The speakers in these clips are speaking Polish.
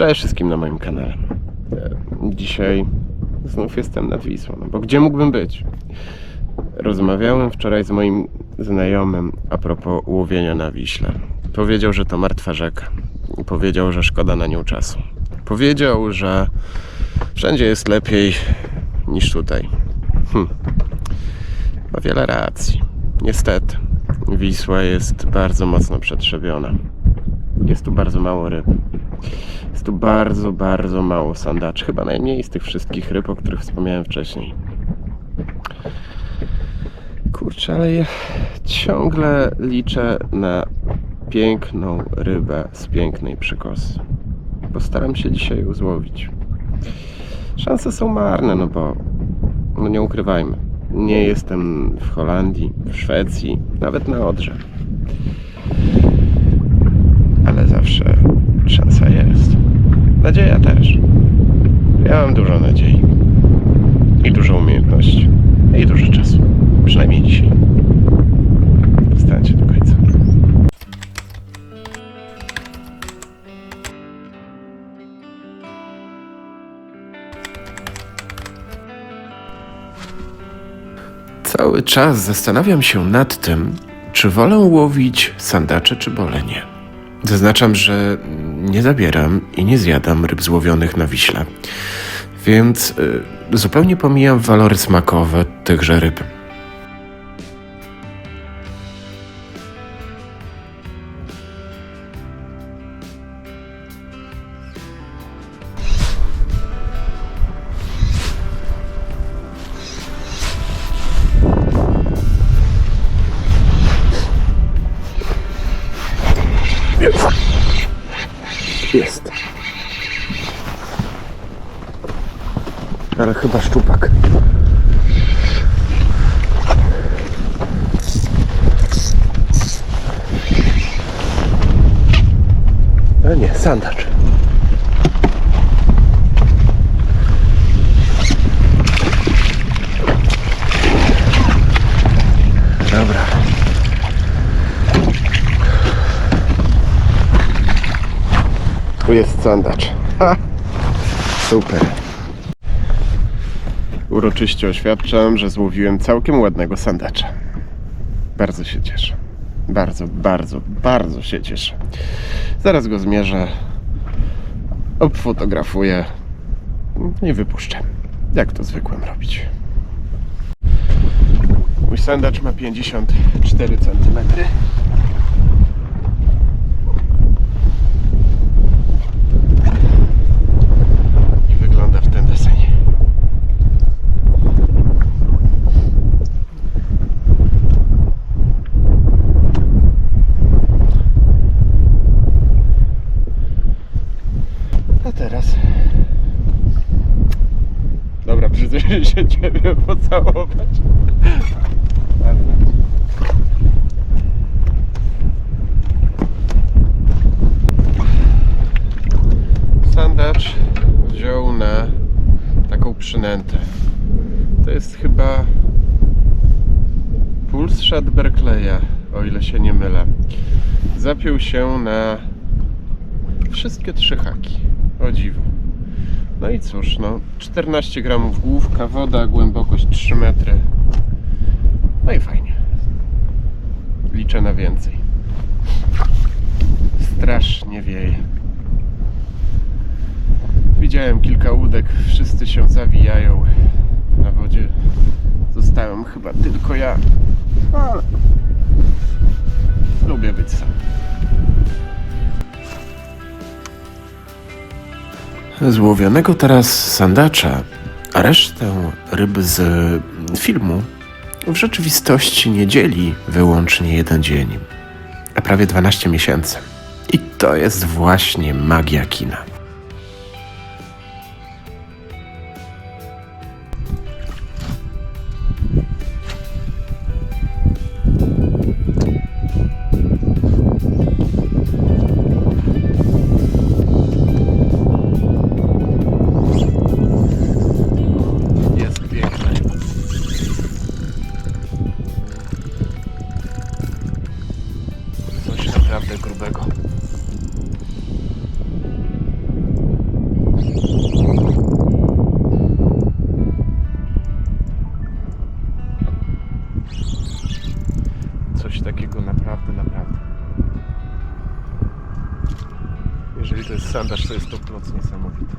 Cześć wszystkim na moim kanale. Dzisiaj znów jestem nad Wisłą, no bo gdzie mógłbym być? Rozmawiałem wczoraj z moim znajomym a propos łowienia na Wiśle. Powiedział, że to martwa rzeka. Powiedział, że szkoda na nią czasu. Powiedział, że wszędzie jest lepiej niż tutaj. Hm. Ma wiele racji. Niestety, Wisła jest bardzo mocno przetrzebiona. Jest tu bardzo mało ryb. Jest tu bardzo, bardzo mało sandaczy. Chyba najmniej z tych wszystkich ryb, o których wspomniałem wcześniej. Kurczę, ale ja ciągle liczę na piękną rybę z pięknej przykosy. Postaram się dzisiaj ją złowić. Szanse są marne, no bo no nie ukrywajmy. Nie jestem w Holandii, w Szwecji, nawet na Odrze. Ale zawsze szansa jest. Nadzieja też. Ja mam dużo nadziei. I dużo umiejętności. I dużo czasu. Przynajmniej dzisiaj. Zostańcie do końca. Cały czas zastanawiam się nad tym, czy wolę łowić sandacze czy bolenie. Zaznaczam, że nie zabieram i nie zjadam ryb złowionych na Wiśle, więc y, zupełnie pomijam walory smakowe tychże ryb. Sandacz. Dobra. Tu jest sandacz. Ha! Super. Uroczyście oświadczam, że złowiłem całkiem ładnego sandacza. Bardzo się cieszę. Bardzo, bardzo, bardzo się cieszę. Zaraz go zmierzę, obfotografuję i wypuszczę. Jak to zwykłem robić. Mój sandacz ma 54 cm. i wygląda w ten deseń. A teraz. Dobra, przyjdę się Ładnie. Sandacz wziął na taką przynętę. To jest chyba Pulsshot Berkeleya, o ile się nie mylę. Zapiął się na wszystkie trzy haki. O dziwo. No i cóż, no 14 gramów główka, woda, głębokość 3 metry. No i fajnie. Liczę na więcej. Strasznie wieje. Widziałem kilka łódek, wszyscy się zawijają na wodzie. Zostałem chyba tylko ja, ale lubię być sam. Złowionego teraz sandacza, a resztę ryb z filmu w rzeczywistości nie dzieli wyłącznie jeden dzień, a prawie 12 miesięcy. I to jest właśnie magia kina. Sandaż to jest to kloc niesamowity.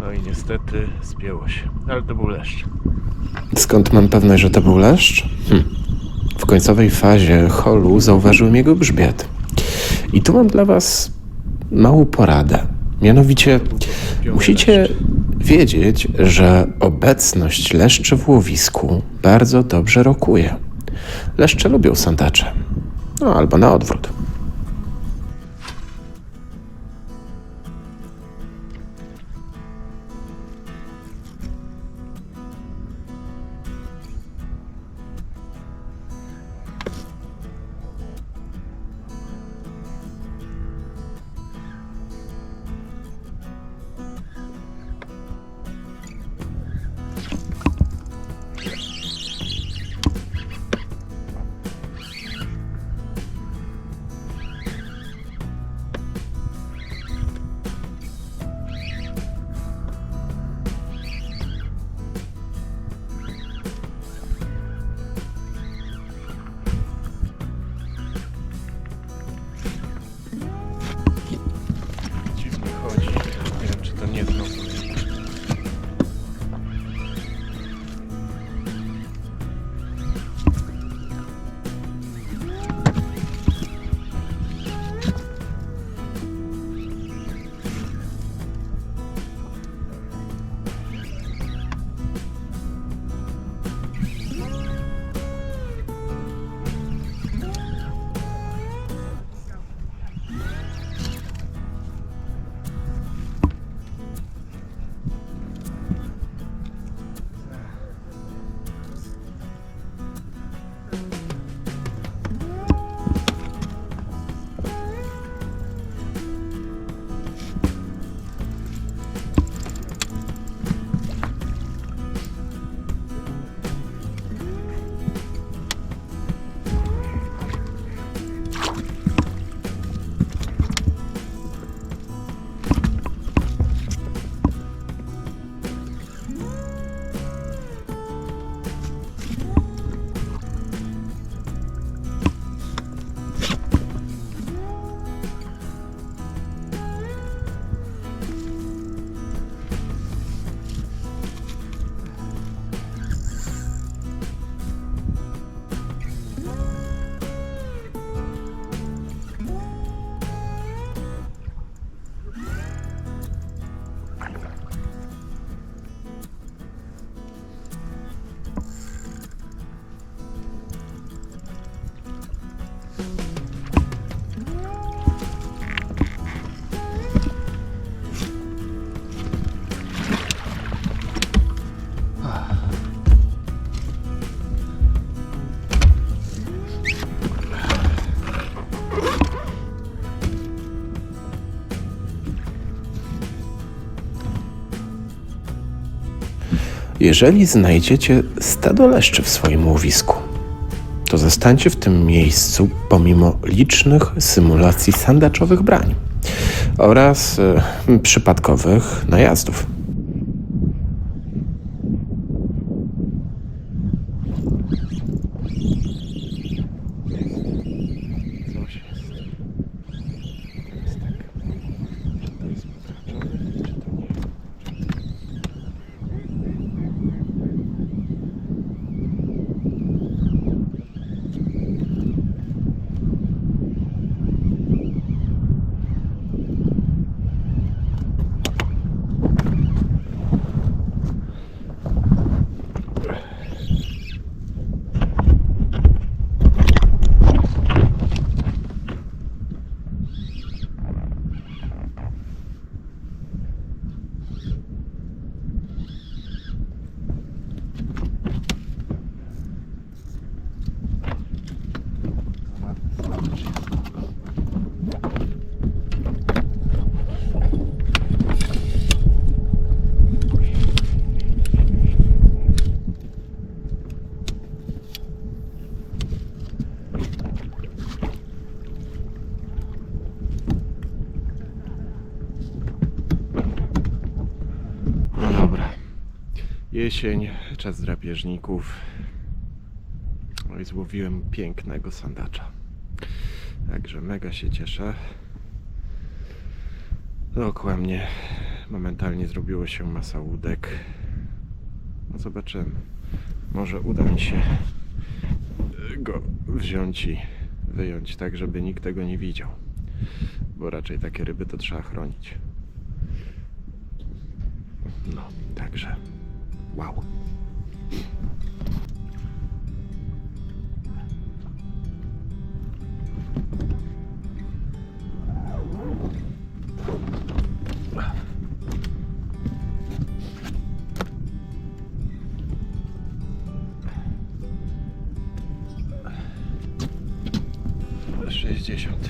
No i niestety spięło się, ale to był leszcz. Skąd mam pewność, że to był leszcz? Hm. W końcowej fazie holu zauważyłem jego grzbiet. I tu mam dla Was małą poradę. Mianowicie, musicie wiedzieć, że obecność leszczy w łowisku bardzo dobrze rokuje. Leszcze lubią sandacze. No, albo na odwrót. Jeżeli znajdziecie stado leszczy w swoim łowisku, to zostańcie w tym miejscu pomimo licznych symulacji sandaczowych brań oraz e, przypadkowych najazdów. No dobra. Jesień, czas drapieżników. No i złowiłem pięknego sandacza. Także mega się cieszę. Dookoła mnie momentalnie zrobiło się masa łódek. No zobaczymy. Może uda mi się go wziąć i wyjąć tak, żeby nikt tego nie widział. Bo raczej takie ryby to trzeba chronić. No, także wow. Sześćdziesiąt.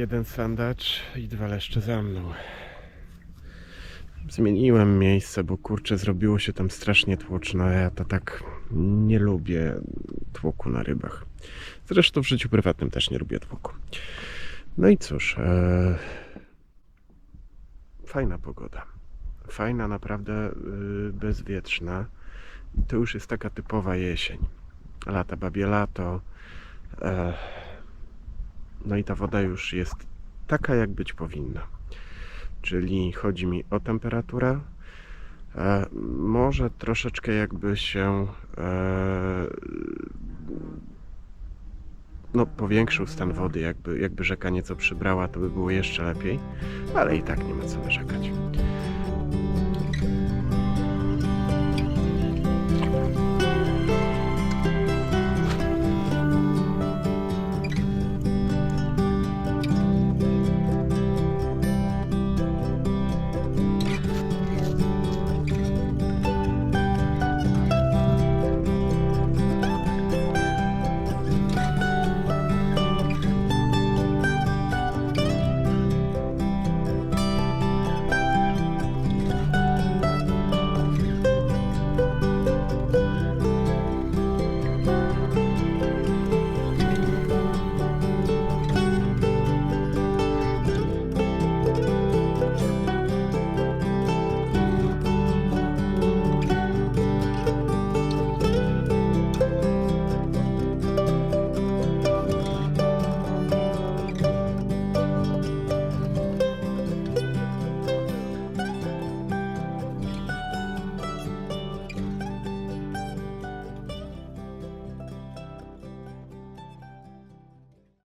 Jeden sandacz i dwa leszcze za mną. Zmieniłem miejsce, bo kurczę, zrobiło się tam strasznie tłoczno. Ja to tak nie lubię tłoku na rybach. Zresztą w życiu prywatnym też nie lubię tłoku. No i cóż, e... fajna pogoda. Fajna, naprawdę y, bezwietrzna. I to już jest taka typowa jesień. Lata babie lato. E... No i ta woda już jest taka, jak być powinna. Czyli chodzi mi o temperaturę. E, może troszeczkę jakby się e, no, powiększył stan wody, jakby, jakby rzeka nieco przybrała, to by było jeszcze lepiej, ale i tak nie ma co narzekać.